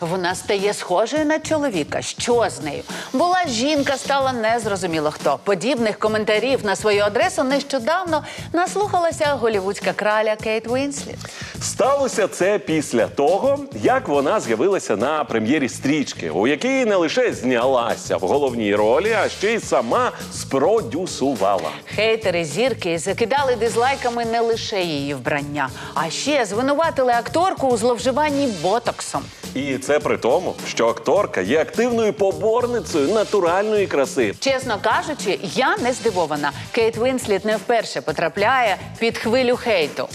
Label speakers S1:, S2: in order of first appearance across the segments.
S1: Вона стає схожою на чоловіка. Що з нею? Була жінка, стала незрозуміло хто. Подібних коментарів на свою адресу нещодавно наслухалася голівудська краля Кейт Уінсліт.
S2: Сталося це після того, як вона з'явилася на прем'єрі стрічки, у якій не лише знялася в головній ролі, а ще й сама спродюсувала.
S1: Хейтери зірки закидали дизлайками не лише її вбрання, а ще звинуватили акторку у зловживанні ботоксом.
S2: І це при тому, що акторка є активною поборницею натуральної краси.
S1: Чесно кажучи, я не здивована. Кейт Вінсліт не вперше потрапляє під хвилю хейту.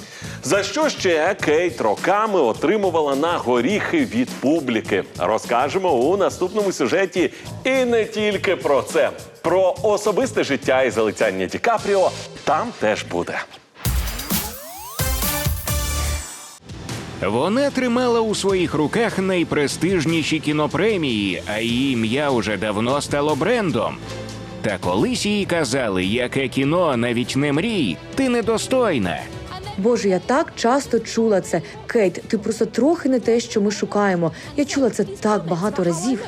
S2: За що ще Кейт роками отримувала на горіхи від публіки? Розкажемо у наступному сюжеті. І не тільки про це. Про особисте життя і залицяння Ді Капріо там теж буде.
S3: Вона тримала у своїх руках найпрестижніші кінопремії, а її ім'я уже давно стало брендом. Та колись їй казали, яке кіно навіть не мрій, ти недостойна.
S4: Боже, я так часто чула це. Кейт, ти просто трохи не те, що ми шукаємо. Я чула це так багато разів.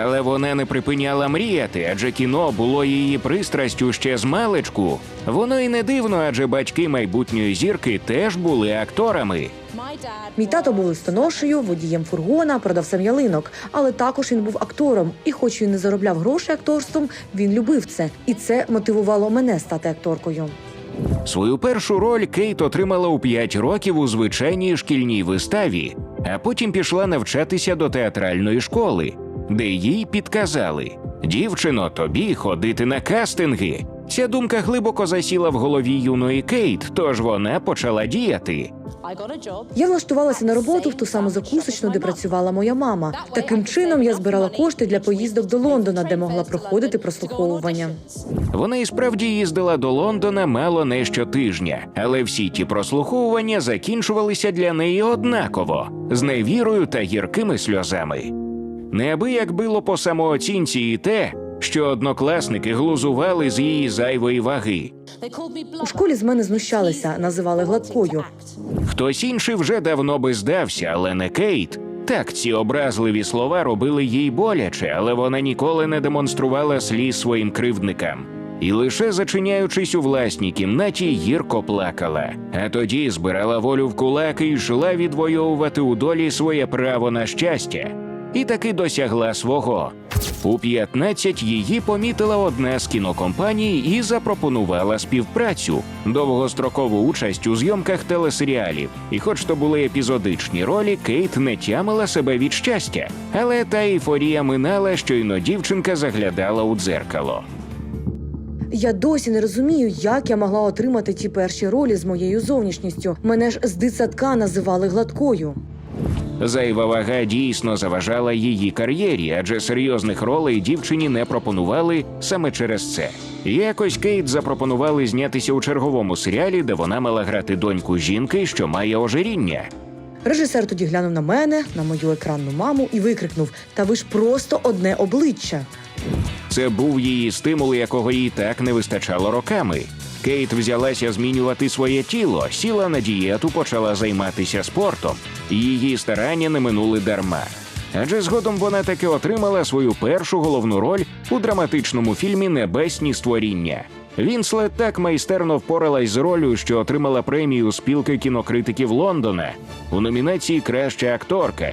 S3: Але вона не припиняла мріяти, адже кіно було її пристрастю ще з маличку. Воно і не дивно, адже батьки майбутньої зірки теж були акторами.
S4: Мій тато був листоношею, водієм фургона, продавцем ялинок, але також він був актором. І, хоч він не заробляв грошей акторством, він любив це, і це мотивувало мене стати акторкою.
S3: Свою першу роль Кейт отримала у 5 років у звичайній шкільній виставі, а потім пішла навчатися до театральної школи, де їй підказали: дівчино, тобі ходити на кастинги. Ця думка глибоко засіла в голові юної Кейт, тож вона почала діяти.
S4: Я влаштувалася на роботу в ту саму закусочну, де працювала моя мама. Таким чином я збирала кошти для поїздок до Лондона, де могла проходити прослуховування.
S3: Вона і справді їздила до Лондона мало не щотижня, але всі ті прослуховування закінчувалися для неї однаково з невірою та гіркими сльозами. Неабияк било по самооцінці і те, що однокласники глузували з її зайвої ваги.
S4: У школі з мене знущалися, називали гладкою.
S3: Хтось інший вже давно би здався, але не Кейт. Так, ці образливі слова робили їй боляче, але вона ніколи не демонструвала сліз своїм кривдникам. І лише зачиняючись у власній кімнаті, гірко плакала. А тоді збирала волю в кулаки і йшла відвоювати у долі своє право на щастя. І таки досягла свого. У 15 її помітила одна з кінокомпаній і запропонувала співпрацю, довгострокову участь у зйомках телесеріалів. І, хоч то були епізодичні ролі, Кейт не тямила себе від щастя, але та ейфорія минала, щойно дівчинка заглядала у дзеркало.
S4: Я досі не розумію, як я могла отримати ті перші ролі з моєю зовнішністю. Мене ж з дитсадка називали гладкою.
S3: Зайва вага дійсно заважала її кар'єрі, адже серйозних ролей дівчині не пропонували саме через це. Якось Кейт запропонували знятися у черговому серіалі, де вона мала грати доньку жінки, що має ожиріння.
S4: Режисер тоді глянув на мене, на мою екранну маму і викрикнув: Та ви ж просто одне обличчя.
S3: Це був її стимул, якого їй так не вистачало роками. Кейт взялася змінювати своє тіло, сіла на дієту, почала займатися спортом. Її старання не минули дарма. Адже згодом вона таки отримала свою першу головну роль у драматичному фільмі Небесні створіння. Вінслет так майстерно впоралась з ролью, що отримала премію спілки кінокритиків Лондона у номінації Краща акторка.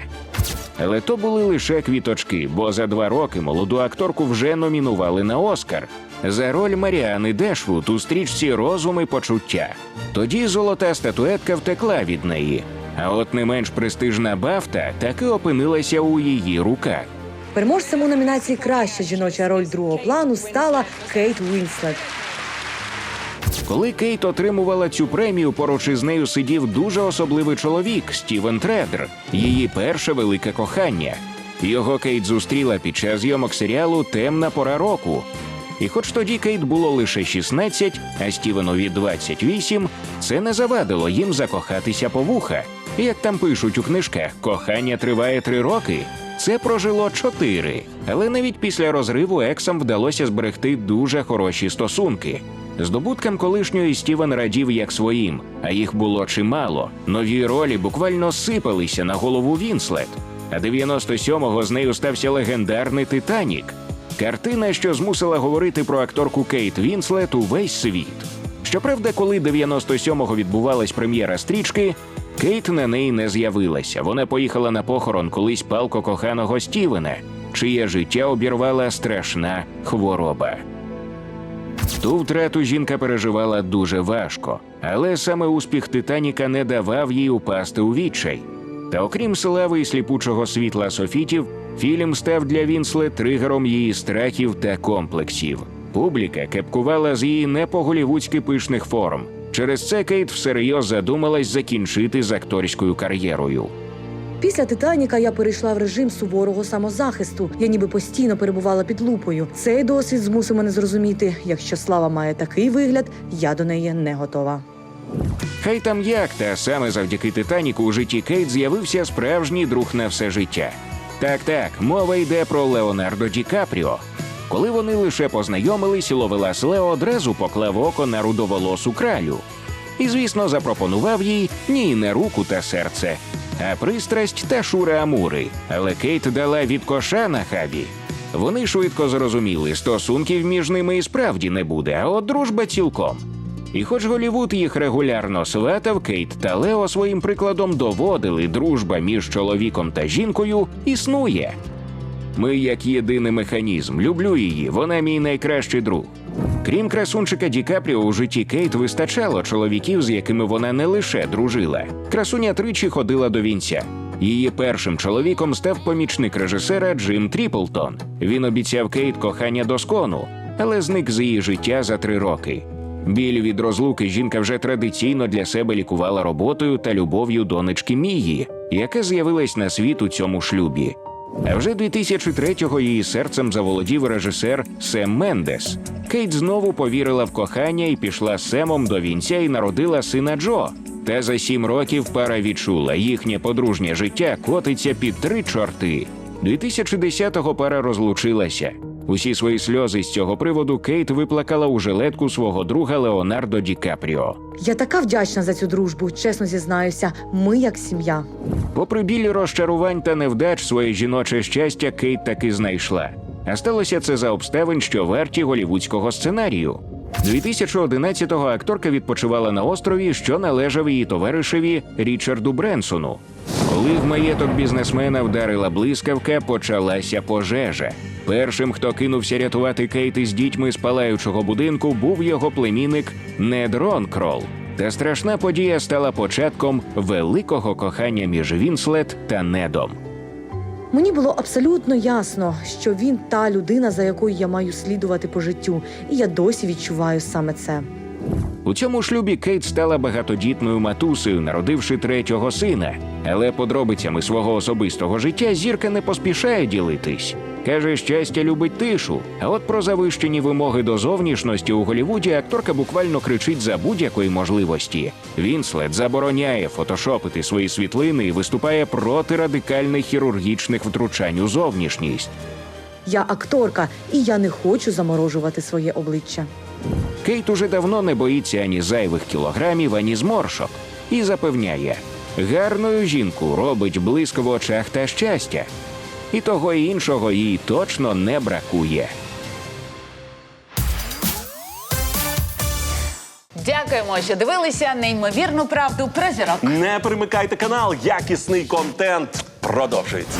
S3: Але то були лише квіточки, бо за два роки молоду акторку вже номінували на Оскар за роль Маріани Дешвуд у стрічці Розум і почуття. Тоді золота статуетка втекла від неї. А от не менш престижна Бафта таки опинилася у її руках.
S4: Переможцем у номінації Краща жіноча роль другого плану стала Кейт Уінслет.
S3: Коли Кейт отримувала цю премію, поруч із нею сидів дуже особливий чоловік Стівен Тредер, її перше велике кохання. Його Кейт зустріла під час зйомок серіалу Темна пора року. І хоч тоді Кейт було лише 16, а Стівенові 28, це не завадило їм закохатися по вуха. Як там пишуть у книжках, кохання триває три роки. Це прожило чотири. Але навіть після розриву ексам вдалося зберегти дуже хороші стосунки. Здобуткам колишньої Стівен радів як своїм, а їх було чимало. Нові ролі буквально сипалися на голову Вінслет. А 97-го з нею стався легендарний Титанік. Картина, що змусила говорити про акторку Кейт Вінслет увесь світ. Щоправда, коли 97-го відбувалась прем'єра стрічки, Кейт на неї не з'явилася. Вона поїхала на похорон колись палко коханого Стівена, чиє життя обірвала страшна хвороба. Ту втрату жінка переживала дуже важко, але саме успіх Титаніка не давав їй упасти у відчай. Та окрім слави і сліпучого світла софітів, фільм став для Вінслет тригером її страхів та комплексів. Публіка кепкувала з її не по-голівудськи пишних форм. Через це Кейт всерйоз задумалась закінчити з акторською кар'єрою.
S4: Після Титаніка я перейшла в режим суворого самозахисту. Я ніби постійно перебувала під лупою. Цей досвід змусив мене зрозуміти, якщо слава має такий вигляд, я до неї не готова.
S3: Хай там як, та саме завдяки Титаніку у житті Кейт з'явився справжній друг на все життя. Так, так, мова йде про Леонардо Ді Капріо. Коли вони лише познайомились, Ловелас Лео одразу поклав око на рудоволосу кралю. І, звісно, запропонував їй ні не руку та серце, а пристрасть та шури амури. Але Кейт дала від коша на хабі. Вони швидко зрозуміли, стосунків між ними і справді не буде, а от дружба цілком. І хоч Голівуд їх регулярно сватав, Кейт та Лео своїм прикладом доводили, дружба між чоловіком та жінкою існує. Ми як єдиний механізм. Люблю її, вона мій найкращий друг. Крім красунчика Ді Капріо, у житті Кейт вистачало чоловіків, з якими вона не лише дружила. Красуня тричі ходила до вінця. Її першим чоловіком став помічник режисера Джим Тріплтон. Він обіцяв Кейт кохання до скону, але зник з її життя за три роки. Біль від розлуки жінка вже традиційно для себе лікувала роботою та любов'ю донечки Мії, яка з'явилась на світ у цьому шлюбі. А вже 2003-го її серцем заволодів режисер Сем Мендес. Кейт знову повірила в кохання і пішла з Семом до вінця і народила сина Джо. Та за сім років пара відчула, їхнє подружнє життя котиться під три чорти. 2010-го пара розлучилася. Усі свої сльози з цього приводу Кейт виплакала у жилетку свого друга Леонардо Ді Капріо.
S4: Я така вдячна за цю дружбу, чесно зізнаюся. Ми як сім'я.
S3: Попри білі розчарувань та невдач, своє жіноче щастя Кейт таки знайшла. А сталося це за обставин, що варті голівудського сценарію. 2011-го акторка відпочивала на острові, що належав її товаришеві Річарду Бренсону. Коли в маєток бізнесмена вдарила блискавка, почалася пожежа. Першим, хто кинувся рятувати Кейт із дітьми з палаючого будинку, був його племінник Нед Ронкрол. Та страшна подія стала початком великого кохання між Вінслет та Недом.
S4: Мені було абсолютно ясно, що він та людина, за якою я маю слідувати по життю, і я досі відчуваю саме це.
S3: У цьому шлюбі Кейт стала багатодітною матусею, народивши третього сина. Але подробицями свого особистого життя зірка не поспішає ділитись. Каже, щастя любить тишу. А от про завищені вимоги до зовнішності у Голівуді акторка буквально кричить за будь-якої можливості. Вінслет забороняє фотошопити свої світлини і виступає проти радикальних хірургічних втручань у зовнішність.
S4: Я акторка, і я не хочу заморожувати своє обличчя.
S3: Кейт уже давно не боїться ані зайвих кілограмів, ані зморшок, і запевняє, гарною жінку робить блиск в очах та щастя. І того і іншого їй точно не бракує.
S1: Дякуємо, що дивилися неймовірну правду про зірок.
S2: Не перемикайте канал, якісний контент продовжується.